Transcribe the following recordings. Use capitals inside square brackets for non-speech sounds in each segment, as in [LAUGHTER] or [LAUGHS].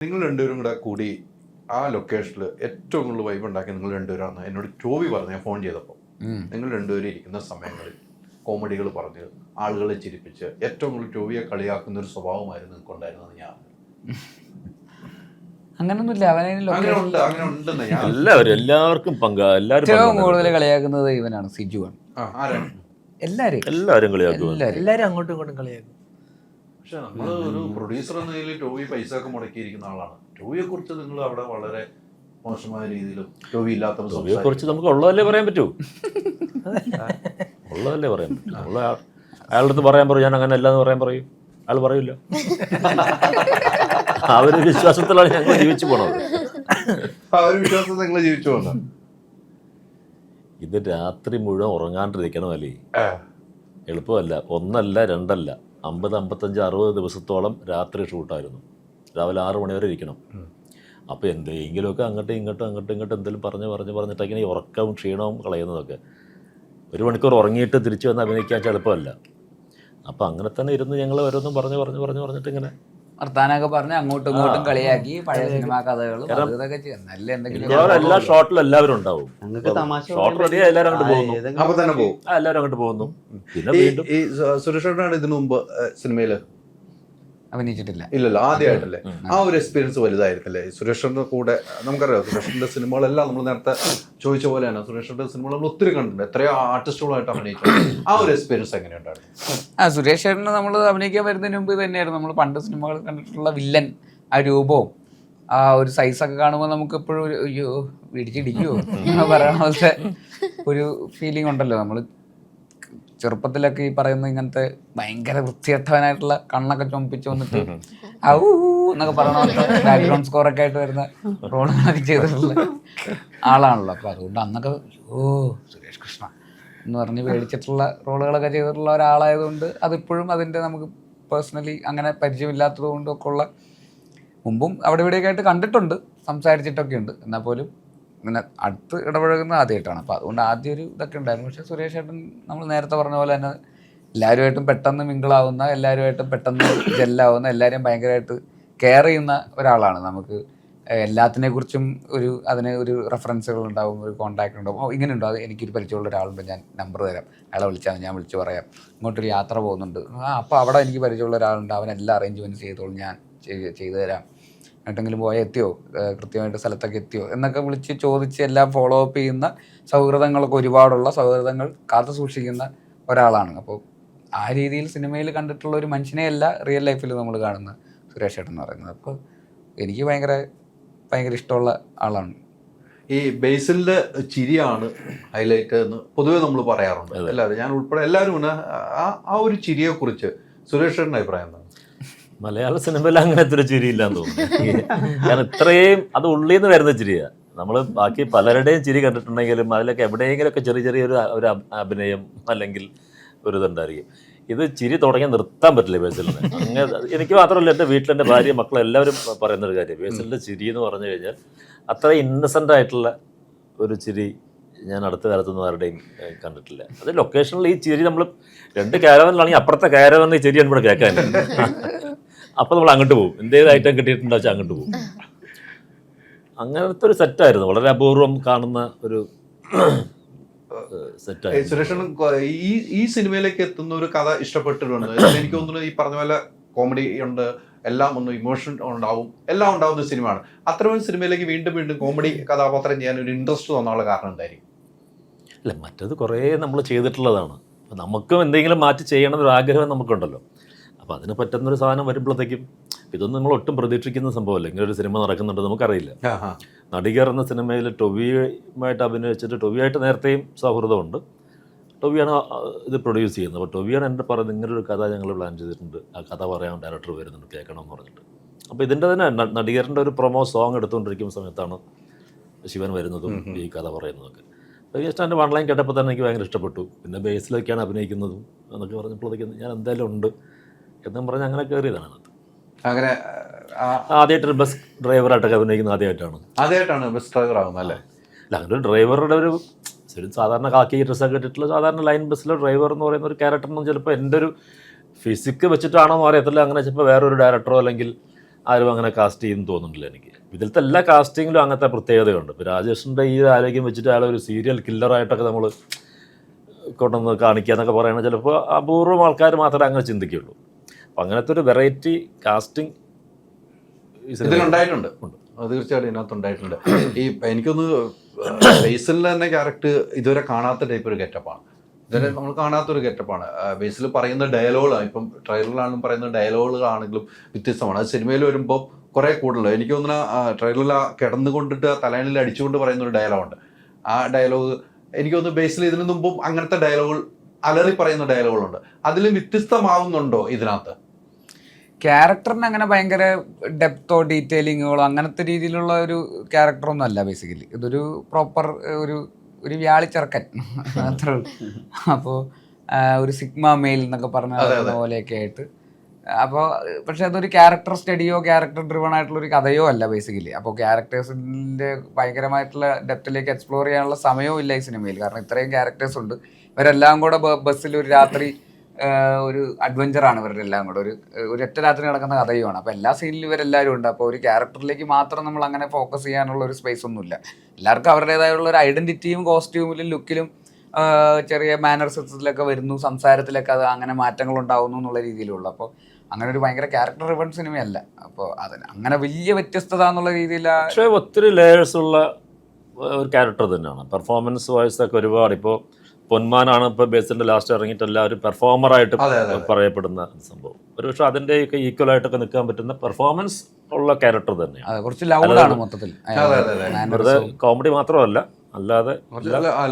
നിങ്ങൾ രണ്ടുപേരും കൂടെ കൂടി ആ ലൊക്കേഷനിൽ ഏറ്റവും കൂടുതൽ വൈബ് ഉണ്ടാക്കി നിങ്ങൾ രണ്ടുപേരാണ്. എന്നോട് ചോവി പറഞ്ഞു ഞാൻ ഫോൺ ചെയ്തപ്പോൾ നിങ്ങൾ രണ്ടുപേരും ഇരിക്കുന്ന സമയങ്ങളിൽ കോമഡികൾ പറഞ്ഞ് ആളുകളെ ചിരിപ്പിച്ച് ഏറ്റവും കൂടുതൽ ചോവിയെ കളിയാക്കുന്ന ഒരു സ്വഭാവമായിരുന്നു നിങ്ങൾക്ക് ഉണ്ടായിരുന്നത് ഞാൻ അങ്ങനൊന്നുമില്ല. അവനെ എല്ലാവരും എല്ലാവർക്കും പങ്കാ എല്ലാവരും ഏറ്റവും. കൂടുതൽ കളിയാക്കുന്നത് ഇവനാണ് സിജു ആണ് എല്ലാവരും എല്ലാവരും എല്ലാരും എല്ലാവരും അങ്ങോട്ടും ഇങ്ങോട്ടും കളിയാക്കും. പക്ഷെ നമ്മൾ ഒരു പ്രൊഡ്യൂസർ എന്ന നിലയിൽ ടോവി പൈസ ഒക്കെ മുടക്കിയിരിക്കുന്ന ആളാണ്. ടോവിയെ കുറിച്ച് നിങ്ങൾ അവിടെ വളരെ മോശമായ രീതിയിലും ടോവി ഇല്ലാത്ത ടോവിയെ കുറിച്ച് നമുക്ക് ഉള്ളതല്ലേ പറയാൻ പറ്റൂ? ഉള്ളതല്ലേ പറയാൻ പറ്റൂ. ഉള്ള അയാളുടെ അടുത്ത് പറയാൻ പറയും ഞാൻ അങ്ങനെ അല്ലാന്ന് പറയാൻ പറയും. അയാൾ പറയില്ല ആ ഒരു വിശ്വാസത്തിലാണ് ഞങ്ങൾ ജീവിച്ചു പോണത്. ആ ഒരു വിശ്വാസം നിങ്ങൾ ജീവിച്ചു പോകുന്നത് ഇത് രാത്രി മുഴുവൻ ഉറങ്ങാണ്ടിരിക്കണമല്ലേ എളുപ്പമല്ല. ഒന്നല്ല രണ്ടല്ല. അമ്പത് അമ്പത്തഞ്ച് അറുപത് ദിവസത്തോളം രാത്രി ഷൂട്ടായിരുന്നു. രാവിലെ ആറ് മണിവരെ ഇരിക്കണം. അപ്പോൾ എന്തെങ്കിലുമൊക്കെ അങ്ങോട്ടും ഇങ്ങോട്ടും അങ്ങോട്ടും ഇങ്ങോട്ടും എന്തെങ്കിലും പറഞ്ഞ് പറഞ്ഞ് പറഞ്ഞിട്ടൊക്കെ ഈ ഉറക്കവും ക്ഷീണവും കളയുന്നതൊക്കെ. ഒരു മണിക്കൂർ ഉറങ്ങിയിട്ട് തിരിച്ചു വന്ന് അഭിനയിക്കാൻ എളുപ്പമല്ല അപ്പോൾ അങ്ങനെ തന്നെ ഇരുന്ന് ഞങ്ങൾ ഓരോന്നും പറഞ്ഞ് പറഞ്ഞ് പറഞ്ഞ് പറഞ്ഞിട്ട് ഇങ്ങനെ വർത്താനൊക്കെ പറഞ്ഞ് അങ്ങോട്ടും ഇങ്ങോട്ടും കളിയാക്കി പഴയ സിനിമാ കഥകളും അത് ഇതൊക്കെ ചെയ്യും നല്ല എന്തെങ്കിലും എല്ലാ ഷോട്ടിലും എല്ലാവരും ഉണ്ടാവും. ഞങ്ങൾക്ക് തമാശ ഷോട്ട് എല്ലാവരും അങ്ങോട്ട് പോകുന്നു. അപ്പൊ തന്നെ പോകും. ആ, എല്ലാവരും അങ്ങോട്ട് പോകുന്നു. പിന്നെ ഈ വീണ്ടും. ഈ സുരേഷ് ഏട്ടനാണ് ഇതിനു മുമ്പ് സിനിമയിൽ അഭിനയിച്ചിട്ടില്ല. ഇല്ലല്ലോ ആദ്യമായിട്ടല്ലേ ആ ഒരു എക്സ്പീരിയൻസ് വലുതായിരുന്നല്ലേ സുരേഷിന്റെ കൂടെ നമുക്കറിയാം സുരേഷിന്റെ സിനിമകളെല്ലാം നമ്മൾ നേരത്തെ ചോദിച്ച പോലെയാണ്. സുരേഷിന്റെ സിനിമകൾ നമ്മൾ ഒത്തിരി കണ്ടിട്ടുണ്ട്. എത്രയോ ആർട്ടിസ്റ്റുകളായിട്ട് അഭിനയിച്ചു ആ ഒരു എക്സ്പീരിയൻസ് എങ്ങനെയുണ്ടായിരുന്നു? ആ സുരേഷ് ചേട്ടന് നമ്മൾ അഭിനയിക്കാൻ വരുന്നതിന് മുമ്പ് തന്നെയായിരുന്നു. നമ്മൾ പണ്ട് സിനിമകൾ കണ്ടിട്ടുള്ള വില്ലൻ ആ രൂപവും ആ ഒരു സൈസൊക്കെ കാണുമ്പോൾ നമുക്ക് എപ്പോഴും ഒരു അയ്യോ പിടിച്ചിടിക്കുമോ എന്ന് [LAUGHS] പറയണ പോലത്തെ ഒരു ഫീലിംഗ് ഉണ്ടല്ലോ. നമ്മൾ ചെറുപ്പത്തിലൊക്കെ ഈ പറയുന്ന ഇങ്ങനത്തെ ഭയങ്കര വൃത്തികെട്ടവനായിട്ടുള്ള കണ്ണൊക്കെ ചുമപ്പിച്ച് വന്നിട്ട് ഔ എന്നൊക്കെ പറയണ ബാക്ക്ഗ്രൗണ്ട് സ്കോറൊക്കെ ആയിട്ട് വരുന്ന റോളുകളൊക്കെ ചെയ്തിട്ടുള്ള ആളാണല്ലോ. അപ്പോൾ അതുകൊണ്ട് അന്നൊക്കെ ഓ സുരേഷ് കൃഷ്ണ എന്ന് പറഞ്ഞ് പേടിച്ചിട്ടുള്ള റോളുകളൊക്കെ ചെയ്തിട്ടുള്ള ഒരാളായതുകൊണ്ട് അതിപ്പോഴും അതിന്റെ നമുക്ക് പേഴ്സണലി അങ്ങനെ പരിചയമില്ലാത്തത് കൊണ്ടൊക്കെ ഉള്ള മുമ്പും അവിടെ ഇവിടെയൊക്കെ ആയിട്ട് കണ്ടിട്ടുണ്ട്. സംസാരിച്ചിട്ടൊക്കെ ഉണ്ട് എന്നാൽ പോലും ഇങ്ങനെ അടുത്ത് ഇടപഴകുന്നത് ആദ്യമായിട്ടാണ്. അപ്പോൾ അതുകൊണ്ട് ആദ്യം ഒരു ഇതൊക്കെ ഉണ്ടായിരുന്നു. പക്ഷേ സുരേഷ് ഏട്ടൻ നമ്മൾ നേരത്തെ പറഞ്ഞ പോലെ തന്നെ എല്ലാവരുമായിട്ടും പെട്ടെന്ന് മിങ്കിളാവുന്ന എല്ലാവരുമായിട്ടും പെട്ടെന്ന് ജെല്ലാവുന്ന എല്ലാവരെയും ഭയങ്കരമായിട്ട് കെയർ ചെയ്യുന്ന ഒരാളാണ്. നമുക്ക് എല്ലാത്തിനെ കുറിച്ചും ഒരു അതിന് ഒരു റെഫറൻസുകൾ ഉണ്ടാവും ഒരു കോൺടാക്ട് ഉണ്ടാവും. ഓ ഇങ്ങനെ ഉണ്ടോ അത് എനിക്കൊരു പരിചയമുള്ള ഒരാളുണ്ട്. ഞാൻ നമ്പർ തരാം. അയാളെ വിളിച്ചാൽ ഞാൻ വിളിച്ച് പറയാം. ഇങ്ങോട്ടൊരു യാത്ര പോകുന്നുണ്ട്. ആ അപ്പോൾ അവിടെ എനിക്ക് പരിചയമുള്ള ഒരാളുണ്ട്. അവൻ എല്ലാ അറേഞ്ച്മെന്റ് ചെയ്തോളും. ഞാൻ ചെയ്തു തരാം. എങ്ങോട്ടെങ്കിലും പോയാൽ എത്തിയോ? കൃത്യമായിട്ട് സ്ഥലത്തൊക്കെ എത്തിയോ? എന്നൊക്കെ വിളിച്ച് ചോദിച്ച് എല്ലാം ഫോളോ അപ്പ് ചെയ്യുന്ന സൗഹൃദങ്ങളൊക്കെ ഒരുപാടുള്ള സൗഹൃദങ്ങൾ കാത്തു സൂക്ഷിക്കുന്ന ഒരാളാണ്. അപ്പോൾ ആ രീതിയിൽ സിനിമയിൽ കണ്ടിട്ടുള്ള ഒരു മനുഷ്യനെയല്ല റിയൽ ലൈഫിൽ നമ്മൾ കാണുന്ന സുരേഷ് ഏട്ടൻ എന്ന് പറയുന്നത്. അപ്പോൾ എനിക്ക് ഭയങ്കര ഭയങ്കര ഇഷ്ടമുള്ള ആളാണ്. ഈ ബേസിലിന്റെ ചിരിയാണ് ഹൈലൈറ്റ് എന്ന് പൊതുവെ നമ്മൾ പറയാറുണ്ട്. അല്ലാതെ ഞാൻ ഉൾപ്പെടെ എല്ലാവരും ആ ആ ഒരു ചിരിയെക്കുറിച്ച് സുരേഷ് ഏട്ടന്റെ അഭിപ്രായം എന്താണ്? മലയാള സിനിമയിൽ അങ്ങനത്തെ ഒരു ചിരിയില്ലാന്ന് തോന്നുന്നു. കാരണം ഇത്രയും അത് ഉള്ളിൽ നിന്ന് വരുന്ന ചിരിയാ. നമ്മൾ ബാക്കി പലരുടെയും ചിരി കണ്ടിട്ടുണ്ടെങ്കിലും അതിലൊക്കെ എവിടെയെങ്കിലുമൊക്കെ ചെറിയ ചെറിയ ഒരു അഭിനയം അല്ലെങ്കിൽ ഒരു ഇതുണ്ടായിരിക്കും. ഇത് ചിരി തുടങ്ങി നിർത്താൻ പറ്റില്ല ബേസിലിന് അങ്ങനെ എനിക്ക് മാത്രമല്ല എന്റെ വീട്ടിൽ എന്റെ ഭാര്യ മക്കളും എല്ലാവരും പറയുന്ന ഒരു കാര്യം. ബേസിലിന്റെ ചിരി എന്ന് പറഞ്ഞു കഴിഞ്ഞാൽ അത്ര ഇന്നസെന്റ് ആയിട്ടുള്ള ഒരു ചിരി ഞാൻ അടുത്ത കാലത്തൊന്നും ആരുടെയും കണ്ടിട്ടില്ല. അത് ലൊക്കേഷനിൽ ഈ ചിരി നമ്മൾ രണ്ട് കാരവനിലാണെങ്കിൽ അപ്പുറത്തെ കാരവനിൽ ഈ ചിരിയാണ് ഇവിടെ കേൾക്കാൻ അപ്പോൾ നമ്മൾ അങ്ങോട്ട് പോകും. എന്തേത് ഐറ്റം കിട്ടിയിട്ടുണ്ടോ വെച്ചാൽ അങ്ങോട്ട് പോകും. അങ്ങനത്തെ ഒരു സെറ്റായിരുന്നു വളരെ അപൂർവം കാണുന്ന ഒരു സുരേഷൻ ഈ ഈ സിനിമയിലേക്ക് എത്തുന്ന ഒരു കഥ ഇഷ്ടപ്പെട്ടിട്ടുണ്ട്. [COUGHS] എനിക്ക് തോന്നുന്നു ഈ പറഞ്ഞ പോലെ കോമഡി ഉണ്ട് എല്ലാം ഒന്ന് ഇമോഷൻ ഉണ്ടാവും എല്ലാം ഉണ്ടാവുന്ന ഒരു സിനിമയാണ്. അത്തരം സിനിമയിലേക്ക് വീണ്ടും വീണ്ടും കോമഡി കഥാപാത്രം ചെയ്യാൻ ഒരു ഇൻട്രസ്റ്റ് തോന്നാനുള്ള കാരണം എന്തായിരിക്കും? അല്ല മറ്റത് കുറേ നമ്മൾ ചെയ്തിട്ടുള്ളതാണ്. നമുക്കും എന്തെങ്കിലും മാറ്റി ചെയ്യണം ഒരു ആഗ്രഹം നമുക്കുണ്ടല്ലോ. അപ്പോൾ അതിന് പറ്റുന്നൊരു സാധനം വരുമ്പോഴത്തേക്കും ഇതൊന്നും നിങ്ങൾ ഒട്ടും പ്രതീക്ഷിക്കുന്ന സംഭവമല്ല. ഇങ്ങനെ ഒരു സിനിമ നടക്കുന്നുണ്ട് നമുക്കറിയില്ല. നടികർ എന്ന സിനിമയിൽ ടൊവിയുമായിട്ട് അഭിനയിച്ചിട്ട് ടൊവിയായിട്ട് നേരത്തെയും സൗഹൃദമുണ്ട്. ടൊവിയാണ് ഇത് പ്രൊഡ്യൂസ് ചെയ്യുന്നത്. അപ്പോൾ ടൊവിയാണ് എന്റെ പറയുന്നത് ഇങ്ങനൊരു കഥ ഞങ്ങൾ പ്ലാൻ ചെയ്തിട്ടുണ്ട്. ആ കഥ പറയാൻ ഡയറക്ടർ വരുന്നുണ്ട് കേൾക്കണം എന്ന് പറഞ്ഞിട്ട്. അപ്പോൾ ഇതിന്റെ തന്നെ നടികരന്റെ ഒരു പ്രൊമോ സോങ് എടുത്തുകൊണ്ടിരിക്കുന്ന സമയത്താണ് ശിവൻ വരുന്നതും ഈ കഥ പറയുന്നതൊക്കെ. അപ്പോൾ ജസ്റ്റ് എന്റെ വൺ ലൈൻ കേട്ടപ്പോൾ തന്നെ എനിക്ക് ഭയങ്കര ഇഷ്ടപ്പെട്ടു. പിന്നെ ബേസിലൊക്കെയാണ് അഭിനയിക്കുന്നതും എന്നൊക്കെ പറഞ്ഞപ്പോഴത്തേക്കും ഞാൻ എന്തായാലും ഉണ്ട്. എന്നും പറഞ്ഞ് അങ്ങനെ കയറിയതാണ് അതിനകത്ത്. അങ്ങനെ ആ, ആദ്യമായിട്ടൊരു ബസ് ഡ്രൈവറായിട്ടൊക്കെ അഭിനയിക്കുന്നത് ആദ്യമായിട്ടാണ് ആദ്യമായിട്ടാണ് ബസ് ഡ്രൈവർ ആവുന്നത് അല്ലേ? അല്ല അങ്ങനെ ഒരു ഡ്രൈവറുടെ ഒരു ഒരു സാധാരണ കാക്കി ഡ്രസ്സൊക്കെ ഇട്ടിട്ടുള്ള സാധാരണ ലൈൻ ബസ്സിലെ ഡ്രൈവർ എന്ന് പറയുന്ന ഒരു ക്യാരക്ടറിനും ചിലപ്പോൾ എന്റെ ഒരു ഫിസിക്ക് വെച്ചിട്ടാണോ അറിയത്തില്ല. അങ്ങനെ ചിലപ്പോൾ വേറൊരു ഡയറക്ടറോ അല്ലെങ്കിൽ ആരും അങ്ങനെ കാസ്റ്റ് ചെയ്യുന്നു തോന്നുന്നില്ല എനിക്ക്. ഇതിലത്തെ എല്ലാ കാസ്റ്റിങ്ങിലും അങ്ങനത്തെ പ്രത്യേകതയുണ്ട്. ഇപ്പോൾ രാജേഷിന്റെ ഈ ആരോഗ്യം വെച്ചിട്ട് അയാൾ ഒരു സീരിയൽ കില്ലറായിട്ടൊക്കെ നമ്മൾ കൊണ്ടുവന്ന് കാണിക്കുക എന്നൊക്കെ പറയുന്നത് ചിലപ്പോൾ അപൂർവം ആൾക്കാർ മാത്രമേ അങ്ങനെ ചിന്തിക്കുള്ളൂ അപ്പം അങ്ങനത്തെ ഒരു വെറൈറ്റി കാസ്റ്റിംഗ് ഇതിലുണ്ടായിട്ടുണ്ട്. അത് തീർച്ചയായിട്ടും ഇതിനകത്ത് ഉണ്ടായിട്ടുണ്ട് ഈ എനിക്കൊന്ന് ബേസിലിന്റെ തന്നെ ക്യാരക്ടർ ഇതുവരെ കാണാത്ത ടൈപ്പ് ഒരു ഗെറ്റപ്പാണ് ഇതുവരെ നമ്മൾ കാണാത്ത ഒരു ഗെറ്റപ്പാണ് ബേസിൽ പറയുന്ന ഡയലോഗുകളാണ് ഇപ്പം ട്രെയിലറിലാണെങ്കിലും പറയുന്ന ഡയലോഗുകളാണെങ്കിലും വ്യത്യസ്തമാണ്. അത് സിനിമയിൽ വരുമ്പോൾ കുറെ കൂടുതൽ എനിക്ക് തോന്നുന്ന ട്രെയിലറിൽ കിടന്നുകൊണ്ടിട്ട് തലയണിൽ അടിച്ചുകൊണ്ട് പറയുന്ന ഒരു ഡയലോഗുണ്ട് ആ ഡയലോഗ് എനിക്ക് തോന്നുന്നു ബേസിൽ ഇതിനു മുമ്പും അങ്ങനത്തെ ഡയലോഗുകൾ അലറി പറയുന്ന ഡയലോഗുകളുണ്ട് അതിലും വ്യത്യസ്തമാവുന്നുണ്ടോ ഇതിനകത്ത്? ക്യാരക്ടറിന് അങ്ങനെ ഭയങ്കര ഡെപ്തോ ഡീറ്റെയിലിങ്ങുകളോ അങ്ങനത്തെ രീതിയിലുള്ള ഒരു ക്യാരക്ടറൊന്നും അല്ല ബേസിക്കലി ഇതൊരു പ്രോപ്പർ ഒരു ഒരു വ്യാളിച്ചെറുക്കൻ അത്രേ അപ്പോൾ ഒരു സിഗ്മ മെയിൽ എന്നൊക്കെ പറഞ്ഞ. പോലെയൊക്കെ ആയിട്ട്. അപ്പോൾ പക്ഷെ അതൊരു ക്യാരക്ടർ സ്റ്റഡിയോ ക്യാരക്ടർ ഡ്രിവൺ ആയിട്ടുള്ള ഒരു കഥയോ അല്ല ബേസിക്കലി അപ്പോൾ ക്യാരക്ടേഴ്സിന്റെ ഭയങ്കരമായിട്ടുള്ള ഡെപ്തിലേക്ക് എക്സ്പ്ലോർ ചെയ്യാനുള്ള സമയവും ഇല്ല ഈ സിനിമയിൽ കാരണം ഇത്രയും ക്യാരക്ടേഴ്സ് ഉണ്ട്. ഇവരെല്ലാം കൂടെ ബസ്സിൽ ഒരു രാത്രി ഒരു അഡ്വഞ്ചർ ആണ് ഇവരുടെ എല്ലാം കൂടെ. ഒരു ഒരു ഒറ്റ രാത്രി നടക്കുന്ന കഥയുമാണ്. അപ്പോൾ എല്ലാ സീനിലും ഇവരെല്ലാവരും ഉണ്ട്. അപ്പോൾ ഒരു ക്യാരക്ടറിലേക്ക് മാത്രം നമ്മൾ അങ്ങനെ ഫോക്കസ് ചെയ്യാനുള്ള ഒരു സ്പേസ് ഒന്നുമില്ല. എല്ലാവർക്കും അവരുടേതായുള്ള ഒരു ഐഡന്റിറ്റിയും കോസ്റ്റ്യൂമിലും ലുക്കിലും ചെറിയ മാനർസിസത്തിലൊക്കെ വരുന്നു. സംസാരത്തിലൊക്കെ അത് അങ്ങനെ മാറ്റങ്ങൾ ഉണ്ടാവുന്നു എന്നുള്ള രീതിയിലുള്ള. അപ്പോൾ അങ്ങനെ ഒരു ഭയങ്കര ക്യാരക്ടർ റിവൺ സിനിമയല്ല അപ്പോൾ അതിന് അങ്ങനെ വലിയ വ്യത്യസ്തത എന്നുള്ള രീതിയിൽ ഒത്തിരി ലേയേഴ്സ് ഉള്ള ഒരു ക്യാരക്ടർ തന്നെയാണ്. പെർഫോമൻസ് വൈസ് ഒക്കെ ഒരുപാട്. ഇപ്പോൾ പൊന്മാനാണ് ഇപ്പോൾ ബേസിന്റെ ലാസ്റ്റ് ഇറങ്ങിയിട്ട് എല്ലാവരും പെർഫോമറായിട്ട്. പറയപ്പെടുന്ന സംഭവം. ഒരു പക്ഷേ അതിന്റെയൊക്കെ ഈക്വൽ ആയിട്ടൊക്കെ നിൽക്കാൻ പറ്റുന്ന പെർഫോമൻസ് ഉള്ള ക്യാരക്ടർ തന്നെയാണ്. അത് കുറച്ച് ലൗഡാണ് മൊത്തത്തിൽ. അതെ, അതെ, അതെ. വെറുതെ കോമഡി മാത്രമല്ല അല്ലാതെ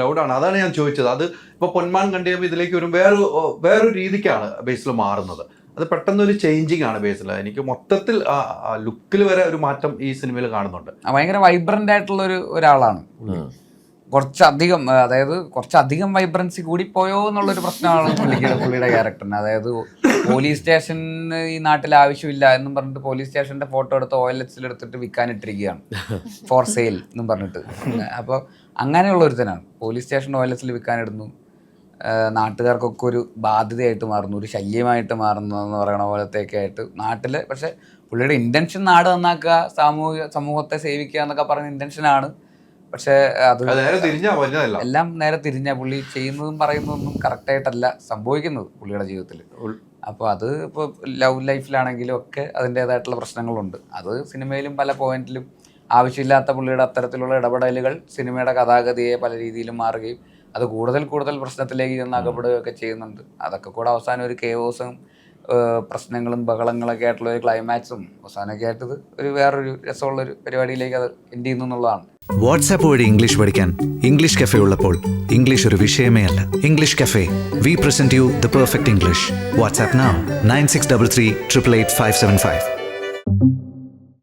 ലൗഡാണ് അതാണ് ഞാൻ ചോദിച്ചത്. അത് ഇപ്പൊ പൊന്മാൻ കണ്ടു കഴിയുമ്പോൾ ഇതിലേക്ക് ഒരു വേറൊരു വേറൊരു രീതിക്കാണ് ബേസിൽ മാറുന്നത്. അത് പെട്ടെന്ന് ഒരു ചേഞ്ചിങ് ആണ് ബേസിൽ എനിക്ക് മൊത്തത്തിൽ ലുക്കിൽ വരെ ഒരു മാറ്റം ഈ സിനിമയിൽ കാണുന്നുണ്ട്. ആ, ഭയങ്കര വൈബ്രന്റ് ആയിട്ടുള്ള ഒരു ഒരാളാണ്. കുറച്ചധികം അതായത് കുറച്ചധികം വൈബ്രൻസി കൂടിപ്പോയോ എന്നുള്ളൊരു പ്രശ്നമാണ് പുള്ളിക്ക് പുള്ളിയുടെ ക്യാരക്ടറിന് അതായത് പോലീസ് സ്റ്റേഷൻ ഈ നാട്ടിൽ ആവശ്യമില്ല എന്നും പറഞ്ഞിട്ട് പോലീസ് സ്റ്റേഷന്റെ ഫോട്ടോ എടുത്ത് ഒ എൽ എക്സിൽ എടുത്തിട്ട് വിൽക്കാനിട്ടിരിക്കുകയാണ്. ഫോർ സെയിൽ എന്നും പറഞ്ഞിട്ട്. അപ്പോൾ അങ്ങനെയുള്ള ഒരുത്തനാണ് പോലീസ് സ്റ്റേഷൻ ഒ എൽ എക്സിൽ വിൽക്കാനിടുന്നു. നാട്ടുകാർക്കൊക്കെ ഒരു ബാധ്യതയായിട്ട് മാറുന്നു ഒരു ശല്യമായിട്ട് മാറുന്നു എന്ന് പറയണ പോലത്തെയൊക്കെ ആയിട്ട് നാട്ടിൽ പക്ഷേ പുള്ളിയുടെ ഇന്റൻഷൻ നാട് നന്നാക്കുക സാമൂഹിക സമൂഹത്തെ സേവിക്കുക എന്നൊക്കെ പറഞ്ഞ ഇന്റൻഷനാണ് പക്ഷെ അത് എല്ലാം നേരെ തിരിഞ്ഞ. പുള്ളി ചെയ്യുന്നതും പറയുന്നതൊന്നും കറക്റ്റായിട്ടല്ല സംഭവിക്കുന്നത് പുള്ളിയുടെ ജീവിതത്തിൽ അപ്പോൾ അത് ഇപ്പോൾ ലവ് ലൈഫിലാണെങ്കിലും ഒക്കെ അതിന്റേതായിട്ടുള്ള പ്രശ്നങ്ങളുണ്ട്. അത് സിനിമയിലും പല പോയിന്റിലും ആവശ്യമില്ലാത്ത പുള്ളിയുടെ അത്തരത്തിലുള്ള ഇടപെടലുകൾ സിനിമയുടെ കഥാഗതിയെ പല രീതിയിലും മാറുകയും അത് കൂടുതൽ കൂടുതൽ പ്രശ്നത്തിലേക്ക് ചെന്ന് അകപ്പെടുകയൊക്കെ ചെയ്യുന്നുണ്ട്. അതൊക്കെ കൂടെ അവസാനം ഒരു കേവോസും പ്രശ്നങ്ങളും ബഹളങ്ങളൊക്കെ ആയിട്ടുള്ള ഒരു ക്ലൈമാക്സും അവസാനമൊക്കെ ആയിട്ടത് ഒരു വേറൊരു രസമുള്ള ഒരു പരിപാടിയിലേക്ക് അത് എൻഡ് ചെയ്യുന്നു എന്നുള്ളതാണ്. വാട്സാപ്പ് വഴി ഇംഗ്ലീഷ് പഠിക്കാൻ ഇംഗ്ലീഷ് കഫേ ഉള്ളപ്പോൾ ഇംഗ്ലീഷ് ഒരു വിഷയമേ അല്ല. English cafe we present you the perfect English WhatsApp nine six double three triple eight five seven five